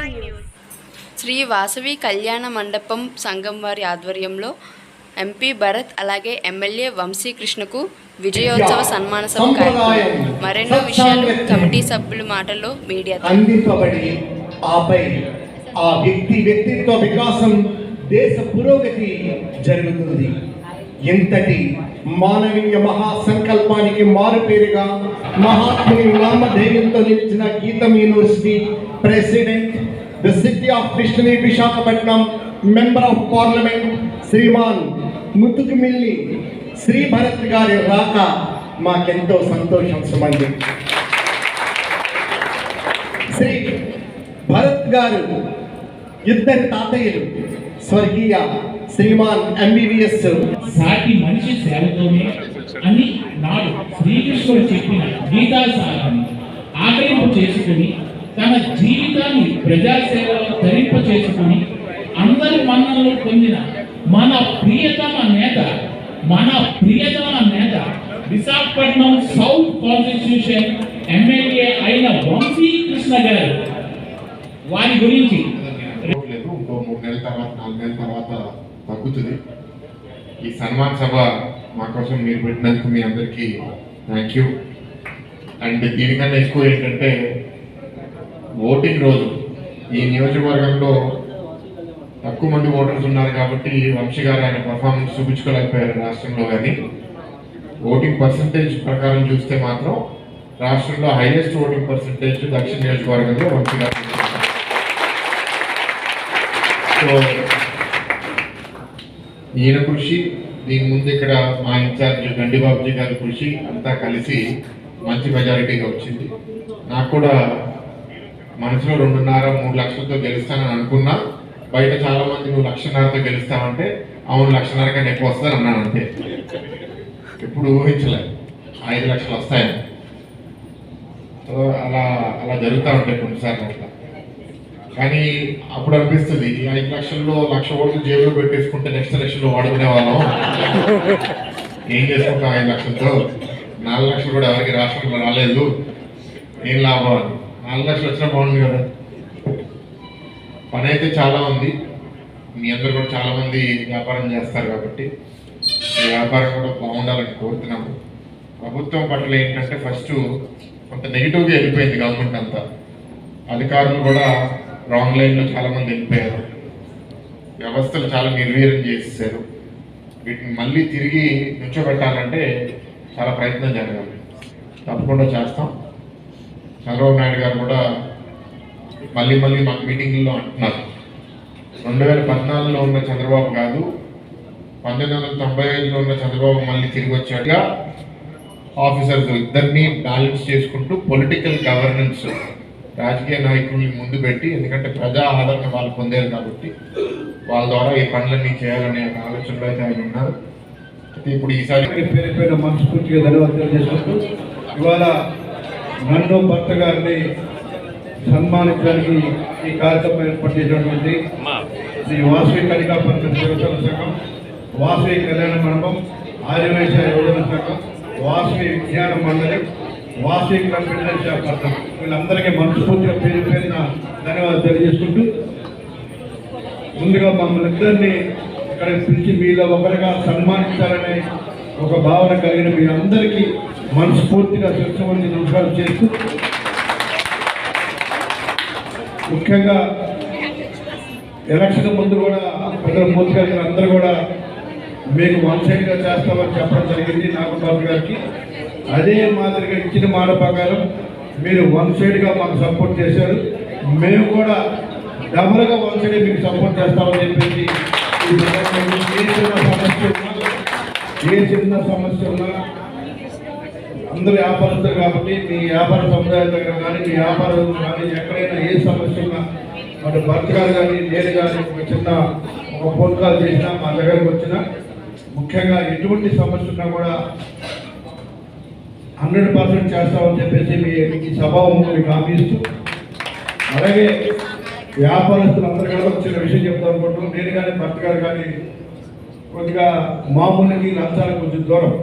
News Shri Vasavi కళ్యాణ మండపం సంఘం వారి ఆధ్వర్యంలో ఎంపీ భరత్ అలాగే ఎమ్మెల్యే వంశీకృష్ణకు విజయోత్సవ సన్మాన సభ కార్యక్రమం. మరెన్నో విషయాలు కమిటీ సభ్యుల మాటల్లో అందింపబడి ఆపై ఆ వ్యక్తి వ్యక్తిత్వ వికాసం దేశ పురోగతి జరుగుతుంది. ఇంతటి మానవీయ మహాసంకల్పానికి మారుపేరుగా మహాత్ముని నామధేయంతో నిలిచిన GITAM university president the city of కృష్ణని Visakhapatnam member of parliament Shriman Mathukumilli Shri Bharat గారి రాక మాకెంతో సంతోషం సుమంది శ్రీ భరత్ గారు ఇద్దరు తాతయ్యలు. స్వర్గీయ శ్రీమాన్ ఎంబీబీఎస్ సాటి మనిషి సేవతోనే అని నాడు శ్రీకృష్ణుడు చెప్పిన గీతాసారాన్ని ఆకలింపు చేసుకుని తన జీవితాన్ని ప్రజాసేవలో ధరింప చేసుకుని అందరి మన్ననలు పొందిన మన ప్రియతమ నేత మన ప్రియతమ నేత విశాఖపట్నం సౌత్ కాన్స్టిట్యూషన్ ఎమ్మెల్యే అయిన వంశీకృష్ణ గారు. వారి గురించి లేదు ఇంకో మూడు నెలల తర్వాత నాలుగు నెలల తర్వాత తగ్గుతుంది. ఈ సన్మాన్ సభ మా కోసం మీరు పెట్టినందుకు మీ అందరికీ థ్యాంక్ యూ అండ్ దీనికన్నా ఎక్కువ ఏంటంటే ఓటింగ్ రోజు ఈ నియోజకవర్గంలో తక్కువ మంది ఓటర్స్ ఉన్నారు కాబట్టి వంశీ గారు ఆయన పర్ఫార్మెన్స్ చూపించుకోలేకపోయారు రాష్ట్రంలో కానీ. ఓటింగ్ పర్సంటేజ్ ప్రకారం చూస్తే మాత్రం రాష్ట్రంలో హైయెస్ట్ ఓటింగ్ పర్సంటేజ్ దక్షిణ నియోజకవర్గంలో వంశీ గారు సో ఈయన కృషి దీని ముందు ఇక్కడ మా ఇన్ఛార్జ్ గండిబాబుజీ గారి కృషి అంతా కలిసి మంచి మెజారిటీగా వచ్చింది. నాకు కూడా మనసులో రెండున్నర మూడు లక్షలతో గెలుస్తానని అనుకున్నా. బయట చాలా మంది నువ్వు లక్షన్నరతో గెలుస్తావంటే అవును లక్షన్నర కన్నా ఎక్కువ వస్తుందని అన్నాను అంతే. ఎప్పుడు ఊహించలే. ఐదు లక్షలు వస్తాయని. సో అలా అలా జరుగుతూ ఉంటాయి కొన్నిసార్లు అట్లా. కానీ అప్పుడు అనిపిస్తుంది ఈ ఐదు లక్షల్లో లక్ష ఓట్లు జేబులో పెట్టేసుకుంటే నెక్స్ట్ ఎలక్షన్లో వాడుకునే వాళ్ళం. ఏం చేసుకుంటాం ఐదు లక్షలతో? నాలుగు లక్షలు కూడా ఎవరికి రాష్ట్రంలో రాలేదు. ఏం లాభం అని నాలుగు లక్షలు వచ్చినా బాగుంది కదా. పని అయితే చాలా ఉంది. మీ అందరు కూడా చాలా మంది వ్యాపారం చేస్తారు కాబట్టి ఈ వ్యాపారం కూడా బాగుండాలని కోరుతున్నాము. ప్రభుత్వం పట్ల ఏంటంటే ఫస్ట్ కొంత నెగిటివ్గా వెళ్ళిపోయింది గవర్నమెంట్ అంతా. అధికారులు కూడా రాంగ్ లైన్లో చాలామంది వెళ్ళిపోయారు. వ్యవస్థలు చాలా నిర్వీర్యం చేసేసారు వీటిని మళ్ళీ తిరిగి నుంచోబెట్టాలంటే చాలా ప్రయత్నం జరగాలి. తప్పకుండా చేస్తాం. చంద్రబాబు నాయుడు గారు కూడా మళ్ళీ మళ్ళీ మాకు మీటింగ్లో అంటున్నారు. రెండు వేల పద్నాలుగులో ఉన్న చంద్రబాబు కాదు పంతొమ్మిది వందల తొంభై ఐదులో ఉన్న చంద్రబాబు మళ్ళీ తిరిగి వచ్చాక ఆఫీసర్స్ ఇద్దరిని బ్యాలెన్స్ చేసుకుంటూ పొలిటికల్ గవర్నెన్స్ రాజకీయ నాయకుల్ని ముందు పెట్టి ఎందుకంటే ప్రజా ఆదరణ వాళ్ళు పొందారు కాబట్టి వాళ్ళ ద్వారా ఈ పనులన్నీ చేయాలనే ఒక ఆలోచనలో అయితే ఆయన ఉన్నారు. అయితే ఇప్పుడు ఈసారి పేరు పేరు మనస్ఫూర్తిగా ధన్యవాదాలు చేసుకుంటూ ఇవాళ నన్ను భర్త గారిని సన్మానించడానికి ఈ కార్యక్రమం ఏర్పాటు చేసినటువంటి శ్రీ వాసవి కళికా పరిషత్ దేవతల సంఘం వాసవి కళ్యాణ మండపం ఆర్యవేశ యోజన సంఘం వాసవి విజ్ఞాన మండలి వాసవి కంపెనీ శాఖ వీళ్ళందరికీ మనస్ఫూర్తిగా పేరు పేరున ధన్యవాదాలు తెలియజేసుకుంటూ ముందుగా మమ్మల్ని ఇద్దరిని ఇక్కడ పిలిచి మీలో ఒకరిగా సన్మానించాలనే ఒక భావన కలిగిన మీ అందరికీ మనస్ఫూర్తిగా శిక్షమంది నమస్కారం చేస్తూ ముఖ్యంగా ఎలక్షన్ ముందు కూడా ప్రజల మూర్తి గారికి అందరూ కూడా మీకు వన్ సైడ్గా చేస్తామని చెప్పడం జరిగింది నాగబాబు గారికి. అదే మాదిరిగా ఇచ్చిన మాట ప్రకారం మీరు వన్ సైడ్గా మాకు సపోర్ట్ చేశారు. మేము కూడా డబుల్గా వన్ సైడ్ మీకు సపోర్ట్ చేస్తామని చెప్పేసి ఏ చిన్న సమస్య ఉన్నా ఏ చిన్న సమస్య ఉన్నా అందరూ వ్యాపారస్తులు కాబట్టి మీ వ్యాపార సముదాయం దగ్గర కానీ మీ వ్యాపారం కానీ ఎక్కడైనా ఏ సమస్య ఉన్నా అటు భర్త గారు కానీ నేను కానీ ఒక చిన్న ఒక ఫోన్ కాల్ చేసినా మా దగ్గరకు వచ్చినా ముఖ్యంగా ఎటువంటి సమస్య ఉన్నా కూడా హండ్రెడ్ పర్సెంట్ చేస్తామని చెప్పేసి మీ ఈ సభావం మీకు హామీ ఇస్తూ అలాగే వ్యాపారస్తులు అందరూ కూడా చిన్న విషయం చెప్తాం అనుకుంటున్నాం. నేను కానీ భర్త గారు కానీ కొద్దిగా మామూలుకి లంచాలకు కొంచెం దూరం.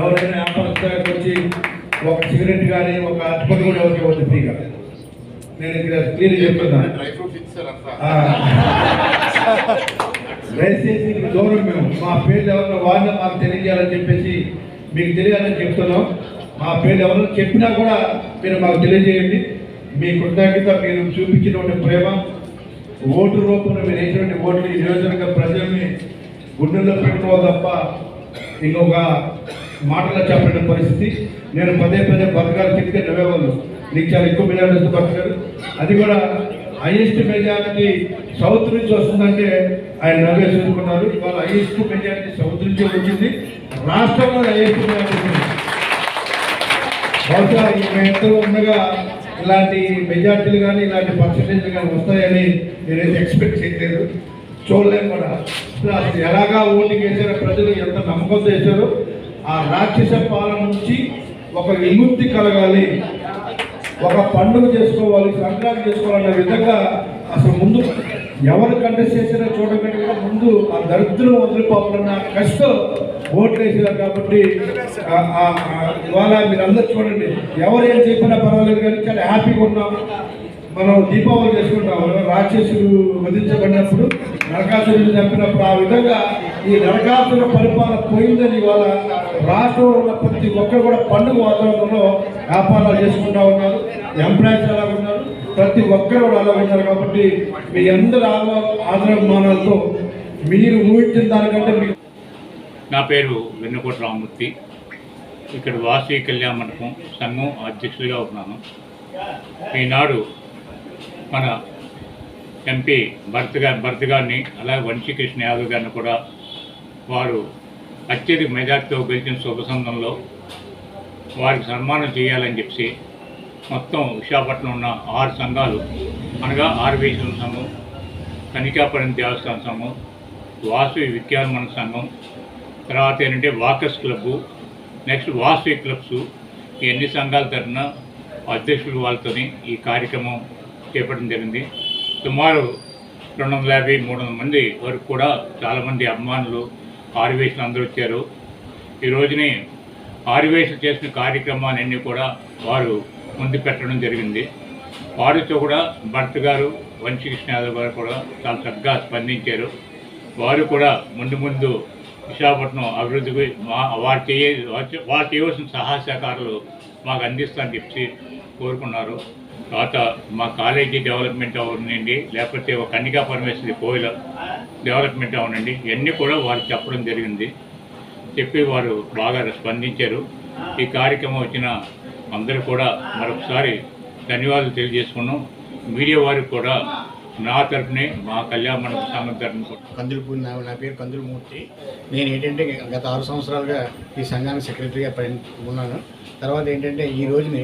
ఎవరైనా వ్యాపారస్తులకు వచ్చి ఒక సిగరెట్ కానీ ఒక అటుపడి కూడా ఎవరికి ఇవ్వద్దు ఫ్రీగా. నేను ఇక్కడ క్లియర్ చెప్తున్నాను. దయచేసి దూరం మేము. మా పేర్లు ఎవరైనా వాడినా మాకు తెలియజేయాలని చెప్పేసి మీకు తెలియాలని చెప్తున్నాం. మా పేరు ఎవరు చెప్పినా కూడా మీరు మాకు తెలియజేయండి. మీ కృతజ్ఞత మీరు చూపించినటువంటి ప్రేమ ఓటు రూపంలో మీరు వేసినటువంటి ఓట్లు ఈ నియోజకవర్గ ప్రజల్ని గుండెల్లో పెట్టుకోవాలి తప్ప ఇంకొక మాటలో చెప్పిన పరిస్థితి. నేను పదే పదే బతకాలు చెప్తే నవ్వేవాళ్ళు. నీకు చాలా ఎక్కువ మెజారిటీ బతకారు అది కూడా హైయెస్ట్ మెజారిటీ సౌత్ నుంచి వస్తుందంటే ఆయన నవ్వే చూసుకున్నారు ఇవాళ హైయెస్ట్ మెజారిటీ సౌత్ నుంచి వచ్చింది. రాష్ట్రంలో హైయెస్ట్ మెజారిటీ బహుశా ఈ ఉండగా ఇలాంటి మెజార్టీలు కానీ ఇలాంటి పర్సంటేజ్లు కానీ వస్తాయని నేనైతే ఎక్స్పెక్ట్ చేయలేదు చూడలేము కూడా. అసలు అసలు ఎలాగా ఓటింగ్ వేసారో ప్రజలు ఎంత నమ్మకంతో వేశారో ఆ రాక్షస పాలన నుంచి ఒక విముక్తి కలగాలి ఒక పండుగ చేసుకోవాలి సంక్రాంతి చేసుకోవాలనే విధంగా అసలు ముందు ఎవరు కంటెస్ట్ చేసినా చూడకంటే కూడా ముందు ఆ దరిద్రం వదిలిపోవాలన్న కష్టం ఓట్లు వేసారు కాబట్టి ఇవాళ మీరు అందరు చూడండి. ఎవరు ఏం చెప్పినా పర్వాలేదు కానీ చాలా హ్యాపీగా ఉన్నాం. మనం దీపావళి చేసుకుంటాం. రాక్షసులు వధించబడినప్పుడు నరకాసురుడు చంపినప్పుడు ఆ విధంగా ఈ నరకాసుర పరిపాలన పోయిందని ఇవాళ రాష్ట్రంలో ఉన్న ప్రతి ఒక్కరు కూడా పండుగ వాతావరణంలో వ్యాపారాలు చేసుకుంటా ఉన్నారు. ఎంప్లాయీస్ ఎలా ఉన్నారు ప్రతి ఒక్కరు కూడా ఆలోచించారు కాబట్టి మీ అందరి ఆదరమానాలతో మీరు ఊహించిన దానికంటే నా పేరు వెన్నుకోట రామమూర్తి ఇక్కడ వాసి కళ్యాణ మండపం సంఘం అధ్యక్షుడిగా ఉన్నాను. ఈనాడు మన ఎంపీ భరత్ గారి భరత్ గారిని అలాగే వంశీకృష్ణ యాదవ్ గారిని కూడా వారు అత్యధిక మెజార్టీతో గెలిచిన శుభ సంఘంలో వారికి సన్మానం చేయాలని చెప్పి మొత్తం విశాఖపట్నం ఉన్న ఆరు సంఘాలు అనగా ఆర్వేశ్వరం సంఘం కనికాపురం దేవస్థాన సంఘం వాసు విజ్ఞాన సంఘం తర్వాత ఏంటంటే walkers club next Vasu clubs ఈ అన్ని సంఘాల తరఫున అధ్యక్షులు వాళ్ళతోని ఈ కార్యక్రమం చేపట్టడం జరిగింది. సుమారు రెండు వందల యాభై మూడు వందల మంది వరకు కూడా చాలామంది అభిమానులు ఆరువేషలు అందరూ వచ్చారు. ఈ రోజుని ఆరువేషలు చేసిన కార్యక్రమాలన్నీ కూడా వారు ముందు పెట్టడం జరిగింది. వారితో కూడా భర్త గారు వంశీకృష్ణ యాదవ్ గారు కూడా చాలా చక్కగా స్పందించారు. వారు కూడా ముందు ముందు విశాఖపట్నం అభివృద్ధికి మా వారు చేయ వారు చేయవలసిన సహాయ సహకారాలు మాకు అందిస్తారని చెప్పి కోరుకున్నారు. తర్వాత మా కాలేజీ డెవలప్మెంట్ అవనండి లేకపోతే ఒక కన్నికా పరమేశ్వరి కోయిల డెవలప్మెంట్ అవనండి ఇవన్నీ కూడా వారు చెప్పడం జరిగింది. చెప్పి వారు బాగా స్పందించారు. ఈ కార్యక్రమం వచ్చిన అందరూ కూడా మరొకసారి ధన్యవాదాలు తెలియజేసుకున్నాం. మీడియా వారికి కూడా నా తరఫునే మా కళ్యాణ మండప సంఘం కందులపూడి నా నా పేరు కందులమూర్తి. నేను ఏంటంటే గత ఆరు సంవత్సరాలుగా ఈ సంఘానికి సెక్రటరీగా పని ఉన్నాను. తర్వాత ఏంటంటే ఈ రోజుని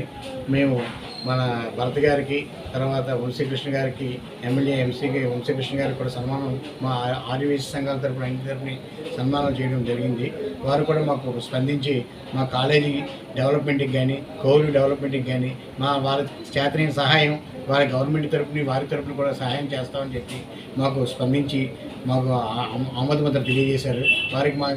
మేము మన భరత్ గారికి తర్వాత వంశీకృష్ణ గారికి ఎమ్మెల్యే ఎంసీకి వంశీకృష్ణ గారికి కూడా సన్మానం మా ఆర్యవేశ సంఘాల తరపున ఇంటి తరపున సన్మానం చేయడం జరిగింది. వారు కూడా మాకు స్పందించి మా కాలేజీ డెవలప్మెంట్కి కానీ కౌలు డెవలప్మెంట్కి కానీ మా వారి చేతనైన సహాయం వారి గవర్నమెంట్ తరపుని వారి తరపున కూడా సహాయం చేస్తామని చెప్పి మాకు స్పందించి మాకు ఆ- ఆమోద ముద్ర తెలియజేశారు. వారికి మా